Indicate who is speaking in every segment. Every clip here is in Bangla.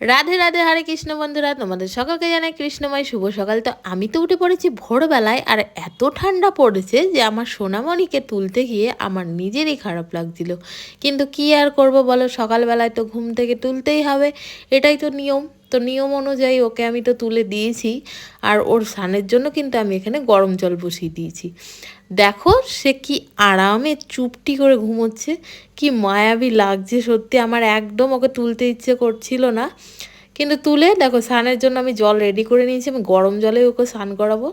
Speaker 1: রাধে রাধে, হরে কৃষ্ণ বন্ধুরা, তোমাদের সকালকে জানাই কৃষ্ণময় শুভ সকাল। তো আমি তো উঠে পড়েছি ভোরবেলায়, আর এত ঠান্ডা পড়েছে যে আমার সোনামণিকে তুলতে গিয়ে আমার নিজেরই খারাপ লাগছিল। কিন্তু কি আর করব বলো, সকালবেলায় তো ঘুম থেকে তুলতেই হবে, এটাই তো নিয়ম। তো নিয়ম অনুযায়ী ওকে আমি তো তুলে দিয়েছি। আর ওর স্নানের জন্য কিন্তু আমি এখানে গরম জল বসিয়ে দিয়েছি। দেখো সে কি আরামে চুপটি করে ঘুমোচ্ছে, কি মায়াবী লাগছে সত্যি। আমার একদম ওকে তুলতে ইচ্ছে করছিল না। কিন্তু তুলে দেখো, স্নানের জন্য আমি জল রেডি করে নিয়েছি, আমি গরম জলে ওকে স্নান করাবো।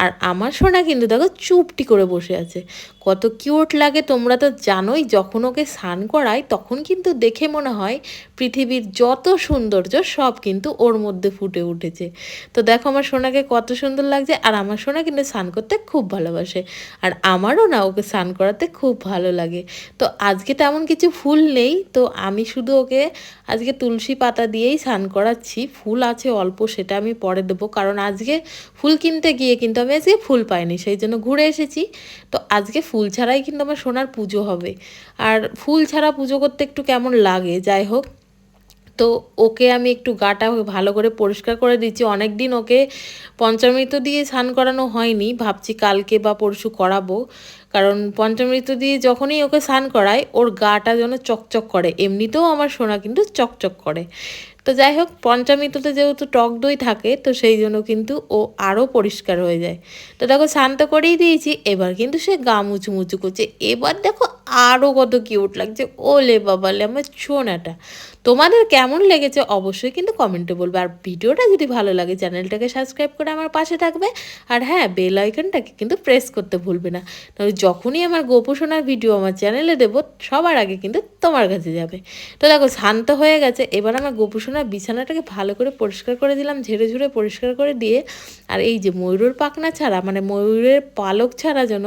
Speaker 1: আর আমার সোনা কিন্তু দেখো চুপটি করে বসে আছে। কত কিউট লাগে, তোমরা তো জানোই, যখন ওকে স্নান করাই তখন কিন্তু দেখে মনে হয় পৃথিবীর যত সৌন্দর্য সব কিন্তু ওর মধ্যে ফুটে উঠেছে। তো দেখো আমার সোনাকে কত সুন্দর লাগছে, আর আমার সোনা কিন্তু স্নান করতে খুব ভালোবাসে। আর আমারও না ওকে স্নান করাতে খুব ভালো লাগে। তো আজকে তেমন কিছু ফুল নেই, তো আমি শুধু ওকে আজকে তুলসী পাতা দিয়েই স্নান করাচ্ছি, ফুল আছে অল্প সেটা আমি পরে দেবো। কারণ আজকে ফুল কিনতে গিয়ে কিন্তু আমি আজকে ফুল পাইনি, সেই জন্য ঘুরে এসেছি। তো আজকে ফুল ছাড়াই কিন্তু আমার সোনার পুজো হবে। আর ফুল ছাড়া পুজো করতে একটু কেমন লাগে? যাই হোক, তো ওকে আমি একটু গাটা ভালো করে পরিষ্কার করে দিচ্ছি। অনেক দিন ওকে পঞ্চামৃত দিয়ে স্নান করানো হয়নি, ভাবছি কালকে বা পরশু করাবো। কারণ পঞ্চামৃত দিয়ে যখনই ওকে স্নান করায় ওর গাটা যেন চকচক করে। এমনিতেও আমার সোনা কিন্তু চকচক করে। তো যাই হোক পঞ্চামৃততে যেহেতু টক দই থাকে, তো সেই জন্য কিন্তু ও আরও পরিষ্কার হয়ে যায়। তো দেখো, শান্ত করেই দিয়েছি, এবার কিন্তু সে গা মুচু মুচু করছে। এবার দেখো, আরও কত কিউট লাগছে। ওলে বাবালে, আমার ছোনাটা তোমাদের কেমন লেগেছে অবশ্যই কিন্তু কমেন্টে বলবে। আর ভিডিওটা যদি ভালো লাগে, চ্যানেলটাকে সাবস্ক্রাইব করে আমার পাশে থাকবে। আর হ্যাঁ বেল আইকনটাকে কিন্তু প্রেস করতে ভুলবে না। তাহলে যখনই আমার গোপোষণার ভিডিও আমার চ্যানেলে দেবো, সবার আগে কিন্তু তোমার কাছে যাবে। তো দেখো, শান্ত হয়ে গেছে। এবার আমার গোপোষণার বিছানাটাকে ভালো করে পরিষ্কার করে দিলাম, ঝেড়ে ঝুড়ে পরিষ্কার করে দিয়ে, আর এই যে ময়ূরের পাখনা ছাড়া মানে ময়ূরের পালক ছাড়া যেন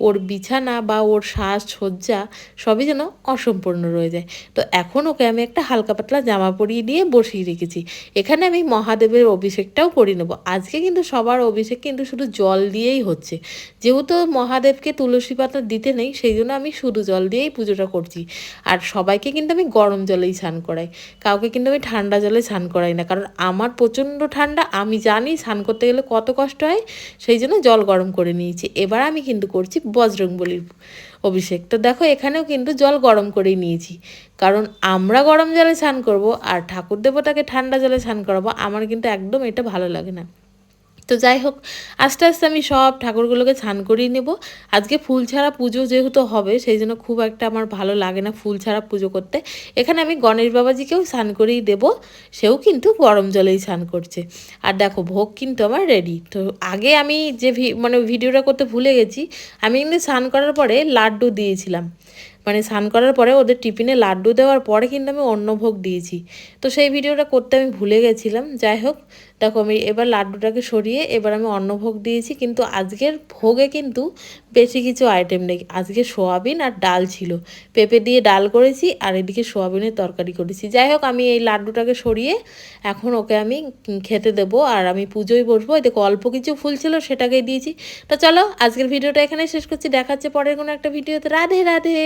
Speaker 1: ওর বিছানা বা ওর শ্বাস সজ্জা সবই যেন অসম্পূর্ণ রয়ে যায়। তো এখন ওকে আমি একটা হালকা পাতলা জামা পরিয়ে দিয়ে বসিয়ে রেখেছি। এখানে আমি মহাদেবের অভিষেকটাও করে নেব। আজকে কিন্তু সবার অভিষেক কিন্তু শুধু জল দিয়েই হচ্ছে। যেহেতু মহাদেবকে তুলসী পাতা দিতে নেই, সেই জন্য আমি শুধু জল দিয়েই পুজোটা করছি। আর সবাইকে কিন্তু আমি গরম জলেই স্নান করাই। কাউকে কিন্তু আমি ঠান্ডা জলে স্নান করাই না। কারণ আমার প্রচণ্ড ঠান্ডা, আমি জানি স্নান করতে গেলে কত কষ্ট হয়, সেই জন্য জল গরম করে নিয়েছি। এবার আমি কিন্তু করছি বজরংবলির অভিষেক। তো দেখো, এখানেও কিন্তু জল গরম করেই নিয়েছি। কারণ আমরা গরম জলে স্নান করব আর ঠাকুর দেবতাকে ঠান্ডা জলে স্নান করাবো, আমার কিন্তু একদম এটা ভালো লাগে না। তো যাই হোক, আস্তে আস্তে আমি সব ঠাকুরগুলোকে স্নান করিয়ে নেব। আজকে ফুল ছাড়া পুজো যেহেতু হবে, সেই জন্য খুব একটা আমার ভালো লাগে না ফুল ছাড়া পুজো করতে। এখানে আমি গণেশ বাবাজিকেও স্নান করিয়ে দেব, সেও কিন্তু গরম জলেই স্নান করছে। আর দেখো, ভোগ কিন্তু আমার রেডি তো আগে আমি যে মানে ভিডিওটা করতে ভুলে গেছি, আমি কিন্তু স্নান করার পরে লাড্ডু দিয়েছিলাম। মানে স্নান করার পরে ওদের টিফিনে লাড্ডু দেওয়ার পরে কিন্তু আমি অন্য ভোগ দিয়েছি। তো সেই ভিডিওটা করতে আমি ভুলে গেছিলাম। যাই হোক দেখো আমি এবার লাড্ডুটাকে সরিয়ে এবার আমি অন্ন ভোগ দিয়েছি, কিন্তু আজকের ভোগে কিন্তু বেশি কিছু আইটেম নেই। আজকে সোয়াবিন আর ডাল ছিল। পেঁপে দিয়ে ডাল করেছি আর এদিকে সোয়াবিনের তরকারি করেছি। যাই হোক, আমি এই লাড্ডুটাকে সরিয়ে এখন ওকে আমি খেতে দেবো আর আমি পুজোয় বসবো। দেখো, অল্প কিছু ফুল ছিল সেটাকেই দিয়েছি। তো চলো, আজকের ভিডিওটা এখানে শেষ করছি। দেখাচ্ছে পরের কোনো একটা ভিডিওতে। রাধে রাধে!